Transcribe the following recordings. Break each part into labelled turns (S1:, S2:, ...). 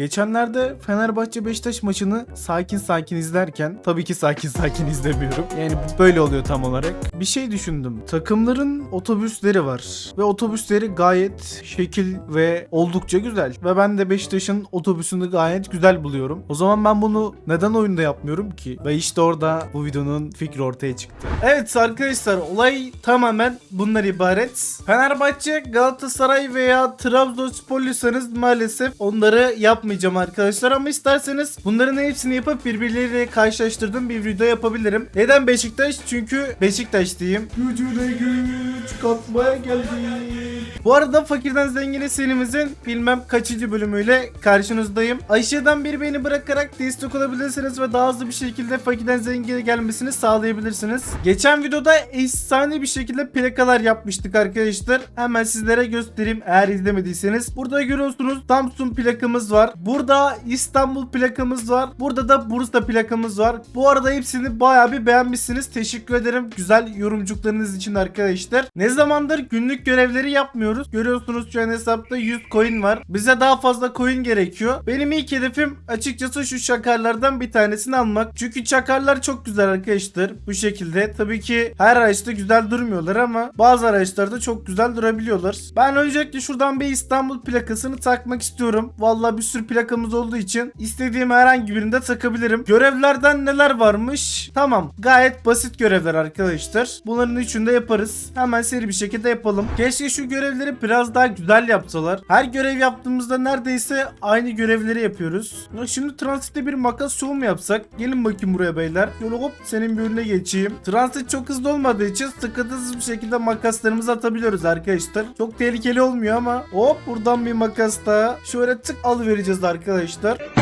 S1: Geçenlerde Fenerbahçe Beşiktaş maçını sakin sakin izlerken tabii ki sakin sakin izlemiyorum. Yani böyle oluyor tam olarak. Bir şey düşündüm. Takımların otobüsleri var ve otobüsleri gayet şekil ve oldukça güzel. Ve ben de Beşiktaş'ın otobüsünü gayet güzel buluyorum. O zaman ben bunu neden oyunda yapmıyorum ki? Ve işte orada bu videonun fikri ortaya çıktı. Evet arkadaşlar olay tamamen bunlar ibaret. Fenerbahçe, Galatasaray veya Trabzonsporluysanız maalesef onları yapmayacağım arkadaşlar ama isterseniz bunların hepsini yapıp birbirleriyle karşılaştırdığım bir video yapabilirim. Neden Beşiktaş? Çünkü Beşiktaş diyeyim. Gücüne güç katmaya geldik. Bu arada Fakirden Zengine serimizin bilmem kaçıncı bölümüyle karşınızdayım. Aşağıdan bir beni bırakarak destek olabilirsiniz ve daha hızlı bir şekilde Fakirden Zengine gelmesini sağlayabilirsiniz. Geçen videoda efsane bir şekilde plakalar yapmıştık arkadaşlar. Hemen sizlere göstereyim eğer izlemediyseniz. Burada görüyorsunuz Samsung plakamız var. Burada İstanbul plakamız var. Burada da Bursa plakamız var. Bu arada hepsini bayağı bir beğenmişsiniz. Teşekkür ederim güzel yorumcuklarınız için arkadaşlar. Ne zamandır günlük görevleri yapmıyoruz. Görüyorsunuz şu an hesapta 100 coin var. Bize daha fazla coin gerekiyor. Benim ilk hedefim açıkçası şu çakarlardan bir tanesini almak. Çünkü çakarlar çok güzel arkadaşlar. Bu şekilde. Tabii ki her araçta güzel durmuyorlar ama bazı araçlarda çok güzel durabiliyorlar. Ben öncelikle şuradan bir İstanbul plakasını takmak istiyorum. Vallahi bir sürü plakamız olduğu için istediğim herhangi birinde takabilirim. Görevlerden neler varmış? Tamam. Gayet basit görevler arkadaşlar. Bunların üçünü de yaparız. Hemen seri bir şekilde yapalım. Keşke şu görevleri biraz daha güzel yapsalar. Her görev yaptığımızda neredeyse aynı görevleri yapıyoruz. Ya Şimdi transitte bir makas show mu yapsak? Gelin bakayım buraya beyler. Yolu hop senin bir önüne geçeyim. Transit çok hızlı olmadığı için sıkıntısız bir şekilde makaslarımızı atabiliyoruz arkadaşlar. Çok tehlikeli olmuyor ama hop buradan bir makas daha. Şöyle tık alıvereceğiz arkadaşlar.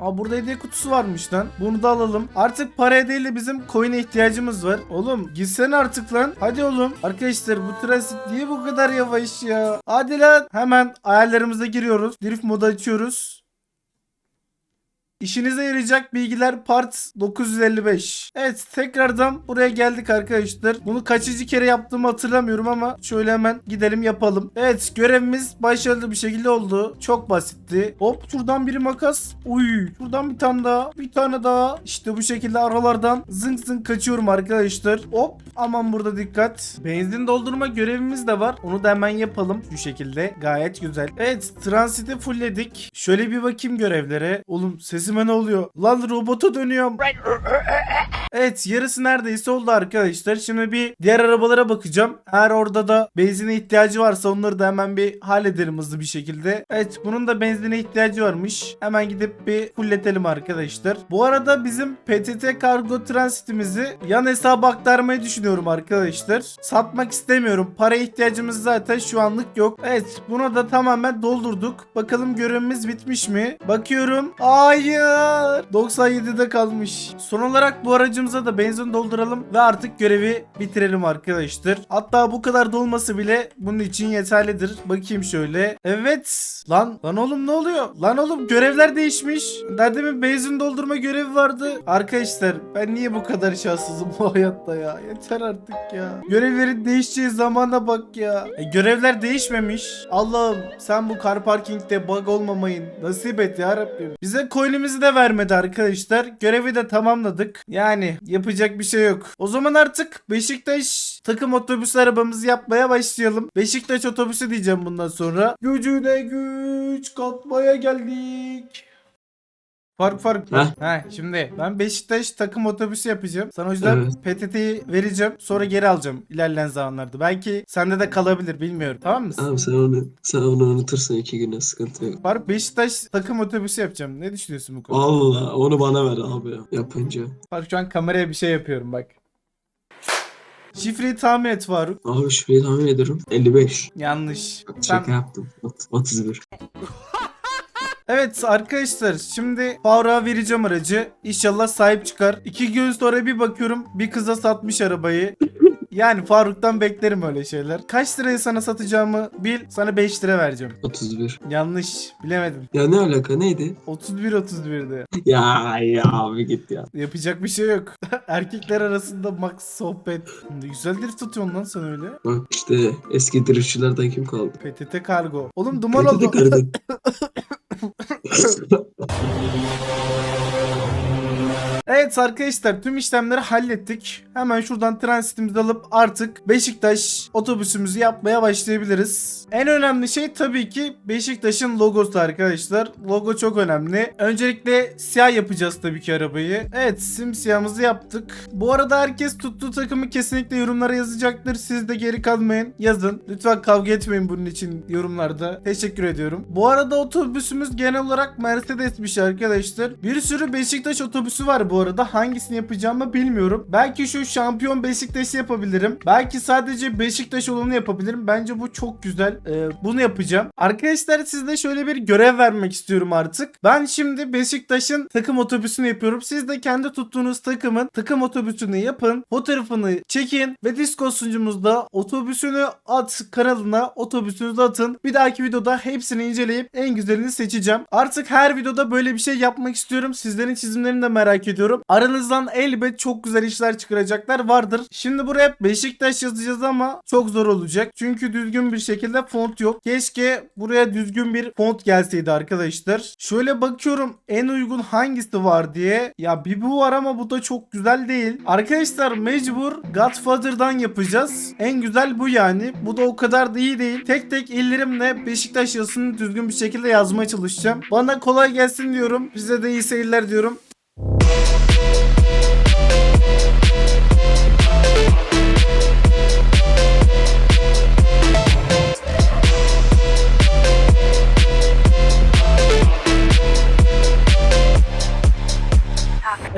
S1: Aa burada hediye kutusu varmış lan. Bunu da alalım. Artık paraya değil de bizim coin'e ihtiyacımız var. Oğlum gitsene artık lan. Hadi oğlum. Arkadaşlar bu transit niye bu kadar yavaş ya? Hadi lan. Hemen ayarlarımıza giriyoruz. Drift modu açıyoruz. İşinize yarayacak bilgiler part 955. Evet tekrardan buraya geldik arkadaşlar. Bunu kaçıncı kere yaptığımı hatırlamıyorum ama şöyle hemen gidelim yapalım. Evet görevimiz başarılı bir şekilde oldu. Çok basitti. Hop şuradan bir makas. Uy şuradan bir tane daha. Bir tane daha. İşte bu şekilde aralardan zınk zınk kaçıyorum arkadaşlar. Hop aman burada dikkat. Benzin doldurma görevimiz de var. Onu da hemen yapalım. Şu şekilde gayet güzel. Evet transiti fullledik. Şöyle bir bakayım görevlere. Oğlum sesime ne oluyor? Lan robota dönüyorum. Evet yarısı neredeyse oldu arkadaşlar. Şimdi bir diğer arabalara bakacağım. Eğer orada da benzine ihtiyacı varsa onları da hemen bir halledelim hızlı bir şekilde. Evet bunun da benzine ihtiyacı varmış. Hemen gidip bir fullletelim arkadaşlar. Bu arada bizim PTT kargo transitimizi yan hesaba aktarmayı düşünüyorum arkadaşlar. Satmak istemiyorum. Para ihtiyacımız zaten şu anlık yok. Evet bunu da tamamen doldurduk. Bakalım görevimiz bitmiş mi? Bakıyorum. Hayır. 97'de kalmış. Son olarak bu aracımıza da benzin dolduralım ve artık görevi bitirelim arkadaşlar. Hatta bu kadar dolması bile bunun için yeterlidir. Bakayım şöyle. Evet. Lan lan oğlum ne oluyor? Lan oğlum görevler değişmiş. Nerede mi benzin doldurma görevi vardı? Arkadaşlar ben niye bu kadar şanssızım bu hayatta ya? Yeter artık ya. Görevlerin değişeceği zamana bak ya. E, görevler değişmemiş. Allah'ım sen bu car parkingde bug olmamayın nasip et ya Rabbim. Bize coin'imizi de vermedi arkadaşlar. Görevi de tamamladık. Yani yapacak bir şey yok. O zaman artık Beşiktaş takım otobüs arabamızı yapmaya başlayalım. Beşiktaş otobüsü diyeceğim bundan sonra. Gücüne güç katmaya geldik. Fark fark.
S2: Heh.
S1: He şimdi ben Beşiktaş takım otobüsü yapacağım. Sana o yüzden
S2: Evet.
S1: PTT'yi vereceğim. Sonra geri alacağım ilerleyen zamanlarda. Belki sende de kalabilir bilmiyorum. Tamam mısın?
S2: Tamam sen onu sen onu unutursun iki güne sıkıntı yok.
S1: Fark Beşiktaş takım otobüsü yapacağım. Ne düşünüyorsun bu konuda?
S2: Allah onu bana ver abi yapınca.
S1: Fark şu an kameraya bir şey yapıyorum bak. Şifreyi tahmin et Faruk.
S2: Abi şurayı tahmin ediyorum. 55.
S1: Yanlış.
S2: Şaka
S1: Sen...
S2: yaptım. Ot- 31.
S1: Evet arkadaşlar şimdi Faruk'a vereceğim aracı. İnşallah sahip çıkar. İki gün sonra bir bakıyorum bir kıza satmış arabayı. Yani Faruk'tan beklerim öyle şeyler. Kaç liraya sana satacağımı bil. Sana 5 lira vereceğim.
S2: 31.
S1: Yanlış. Bilemedim.
S2: Ya ne alaka neydi?
S1: 31 31'de.
S2: Ya ya abi git ya.
S1: Yapacak bir şey yok. Erkekler arasında max sohbet. Güzel dil tutuyorsun lan sen öyle.
S2: Bak işte eski dırışçılardan kim kaldı?
S1: PTT kargo. Oğlum duman
S2: oldu. 確
S1: か
S2: に。
S1: Evet arkadaşlar tüm işlemleri hallettik. Hemen şuradan transitimizi alıp artık Beşiktaş otobüsümüzü yapmaya başlayabiliriz. En önemli şey tabii ki Beşiktaş'ın logosu arkadaşlar. Logo çok önemli. Öncelikle siyah yapacağız tabii ki arabayı. Evet simsiyahımızı yaptık. Bu arada herkes tuttuğu takımı kesinlikle yorumlara yazacaktır. Siz de geri kalmayın. Yazın. Lütfen kavga etmeyin bunun için yorumlarda. Teşekkür ediyorum. Bu arada otobüsümüz genel olarak Mercedes'miş arkadaşlar. Bir sürü Beşiktaş otobüsü var bu arada. Hangisini yapacağımı bilmiyorum. Belki şu şampiyon Beşiktaş'ı yapabilirim. Belki sadece Beşiktaş olanı yapabilirim. Bence bu çok güzel. Ee, bunu yapacağım. Arkadaşlar size şöyle bir görev vermek istiyorum artık. Ben şimdi Beşiktaş'ın takım otobüsünü yapıyorum. Siz de kendi tuttuğunuz takımın takım otobüsünü yapın. Fotoğrafını çekin ve Discord sunucumuzda otobüsünü at kanalına otobüsünüzü atın. Bir dahaki videoda hepsini inceleyip en güzelini seçeceğim. Artık her videoda böyle bir şey yapmak istiyorum. Sizlerin çizimlerini de merak ediyorum. Aranızdan elbet çok güzel işler çıkaracaklar vardır. Şimdi buraya Beşiktaş yazacağız ama çok zor olacak. Çünkü düzgün bir şekilde font yok. Keşke buraya düzgün bir font gelseydi arkadaşlar. Şöyle bakıyorum en uygun hangisi var diye. Ya bir bu var ama bu da çok güzel değil. Arkadaşlar mecbur Godfather'dan yapacağız. En güzel bu yani. Bu da o kadar da iyi değil. Tek tek ellerimle Beşiktaş yazısını düzgün bir şekilde yazmaya çalışacağım. Bana kolay gelsin diyorum. Size de iyi seyirler diyorum.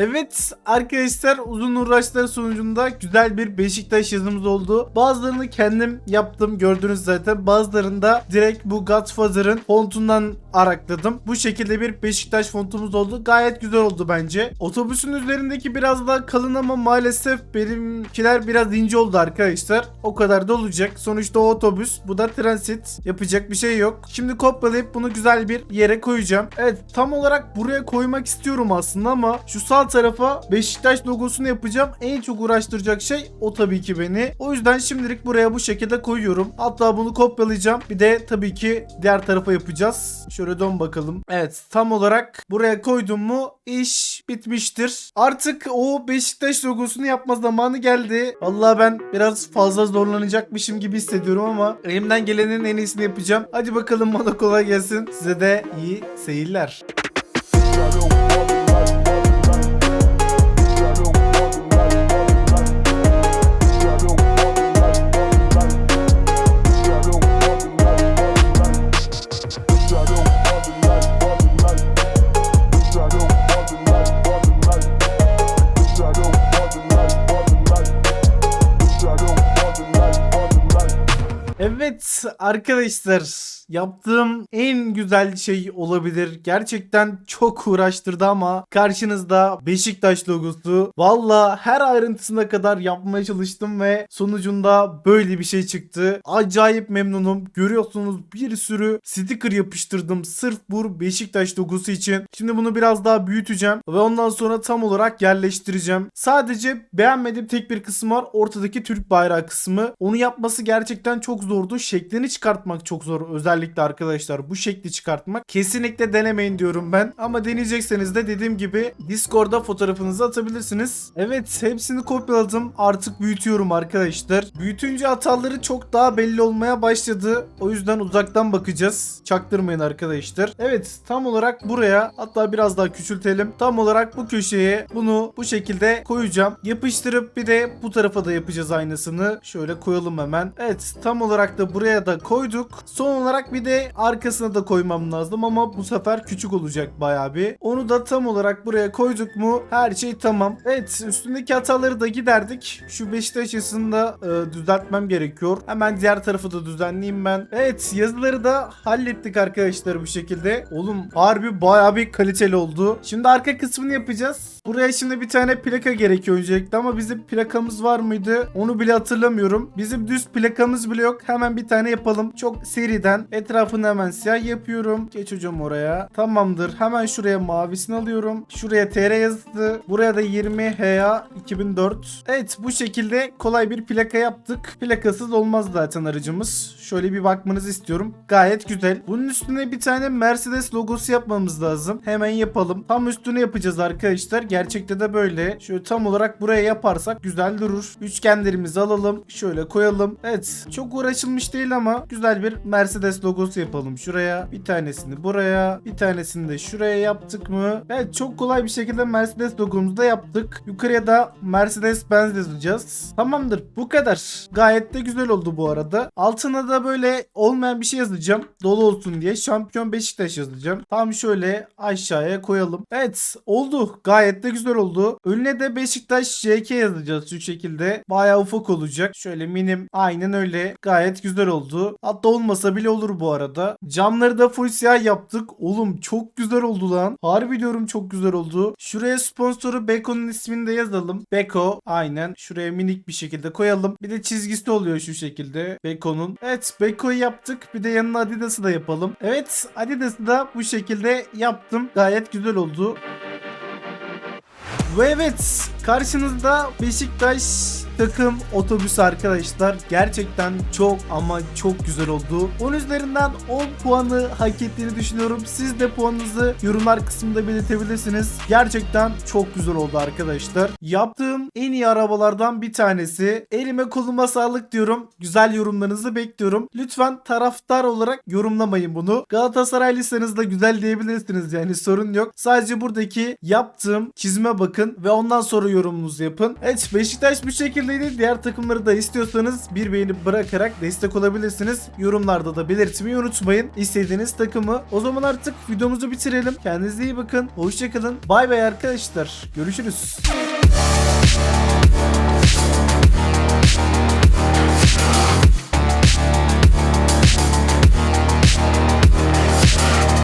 S1: Evet arkadaşlar uzun uğraşlar sonucunda güzel bir Beşiktaş yazımız oldu. Bazılarını kendim yaptım gördünüz zaten. Bazılarında direkt bu Godfather'ın fontundan arakladım. Bu şekilde bir Beşiktaş fontumuz oldu. Gayet güzel oldu bence. Otobüsün üzerindeki biraz daha kalın ama maalesef benimkiler biraz ince oldu arkadaşlar. O kadar da olacak. Sonuçta o otobüs. Bu da transit. Yapacak bir şey yok. Şimdi kopyalayıp bunu güzel bir yere koyacağım. Evet tam olarak buraya koymak istiyorum aslında ama şu sağ tarafa Beşiktaş logosunu yapacağım. En çok uğraştıracak şey o tabii ki beni. O yüzden şimdilik buraya bu şekilde koyuyorum. Hatta bunu kopyalayacağım. Bir de tabii ki diğer tarafa yapacağız. Şöyle dön bakalım. Evet tam olarak buraya koydum mu iş bitmiştir. Artık o Beşiktaş logosunu yapma zamanı geldi. Vallahi ben biraz fazla zorlanacakmışım gibi hissediyorum ama elimden gelenin en iyisini yapacağım. Hadi bakalım bana kolay gelsin. Size de iyi seyirler. Arkadaşlar yaptığım en güzel şey olabilir. Gerçekten çok uğraştırdı ama karşınızda Beşiktaş logosu. Valla her ayrıntısına kadar yapmaya çalıştım ve sonucunda böyle bir şey çıktı. Acayip memnunum. Görüyorsunuz bir sürü sticker yapıştırdım sırf bu Beşiktaş logosu için. Şimdi bunu biraz daha büyüteceğim ve ondan sonra tam olarak yerleştireceğim. Sadece beğenmediğim tek bir kısım var. Ortadaki Türk bayrağı kısmı. Onu yapması gerçekten çok zordu. Şeklini çıkartmak çok zor. Özellikle arkadaşlar bu şekli çıkartmak. Kesinlikle denemeyin diyorum ben. Ama deneyecekseniz de dediğim gibi Discord'da fotoğrafınızı atabilirsiniz. Evet hepsini kopyaladım. Artık büyütüyorum arkadaşlar. Büyütünce hataları çok daha belli olmaya başladı. O yüzden uzaktan bakacağız. Çaktırmayın arkadaşlar. Evet tam olarak buraya hatta biraz daha küçültelim. Tam olarak bu köşeye bunu bu şekilde koyacağım. Yapıştırıp bir de bu tarafa da yapacağız aynısını. Şöyle koyalım hemen. Evet tam olarak da buraya da koyduk. Son olarak bir de arkasına da koymam lazım ama bu sefer küçük olacak bayağı bir. Onu da tam olarak buraya koyduk mu her şey tamam. Evet üstündeki hataları da giderdik. Şu Beşiktaş da e, düzeltmem gerekiyor. Hemen diğer tarafı da düzenleyeyim ben. Evet yazıları da hallettik arkadaşlar bu şekilde. Oğlum harbi bayağı bir kaliteli oldu. Şimdi arka kısmını yapacağız. Buraya şimdi bir tane plaka gerekiyor öncelikle ama bizim plakamız var mıydı? Onu bile hatırlamıyorum. Bizim düz plakamız bile yok. Hemen bir tane yapalım. Çok seriden Etrafını hemen siyah yapıyorum. Geç hocam oraya. Tamamdır. Hemen şuraya mavisini alıyorum. Şuraya TR yazdı. Buraya da 20 HA 2004. Evet bu şekilde kolay bir plaka yaptık. Plakasız olmaz zaten aracımız. Şöyle bir bakmanızı istiyorum. Gayet güzel. Bunun üstüne bir tane Mercedes logosu yapmamız lazım. Hemen yapalım. Tam üstüne yapacağız arkadaşlar. Gerçekte de böyle. Şöyle tam olarak buraya yaparsak güzel durur. Üçgenlerimizi alalım. Şöyle koyalım. Evet. Çok uğraşılmış değil ama güzel bir Mercedes logosu yapalım şuraya. Bir tanesini buraya. Bir tanesini de şuraya yaptık mı? Evet çok kolay bir şekilde Mercedes logomuzu da yaptık. Yukarıya da Mercedes Benz yazacağız. Tamamdır. Bu kadar. Gayet de güzel oldu bu arada. Altına da böyle olmayan bir şey yazacağım. Dolu olsun diye. Şampiyon Beşiktaş yazacağım. Tam şöyle aşağıya koyalım. Evet oldu. Gayet de güzel oldu. Önüne de Beşiktaş JK yazacağız şu şekilde. Bayağı ufak olacak. Şöyle minim. Aynen öyle. Gayet güzel oldu. Hatta olmasa bile olur bu arada. Camları da full siyah yaptık. Oğlum çok güzel oldu lan. Harbi diyorum çok güzel oldu. Şuraya sponsoru Beko'nun ismini de yazalım. Beko aynen. Şuraya minik bir şekilde koyalım. Bir de çizgisi oluyor şu şekilde. Beko'nun. Evet Beko'yu yaptık. Bir de yanına Adidas'ı da yapalım. Evet Adidas'ı da bu şekilde yaptım. Gayet güzel oldu. Ve evet karşınızda Beşiktaş takım otobüsü arkadaşlar. Gerçekten çok ama çok güzel oldu. 10 üzerinden 10 puanı hak ettiğini düşünüyorum. Siz de puanınızı yorumlar kısmında belirtebilirsiniz. Gerçekten çok güzel oldu arkadaşlar. Yaptığım en iyi arabalardan bir tanesi. Elime koluma sağlık diyorum. Güzel yorumlarınızı bekliyorum. Lütfen taraftar olarak yorumlamayın bunu. Galatasaraylıysanız da güzel diyebilirsiniz yani sorun yok. Sadece buradaki yaptığım çizime bakın ve ondan sonra yorumunuzu yapın. Evet Beşiktaş bu şekildeydi. Diğer takımları da istiyorsanız bir beğeni bırakarak destek olabilirsiniz. Yorumlarda da belirtmeyi unutmayın. İstediğiniz takımı. O zaman artık videomuzu bitirelim. Kendinize iyi bakın. Hoşçakalın. Bay bay arkadaşlar. Görüşürüz.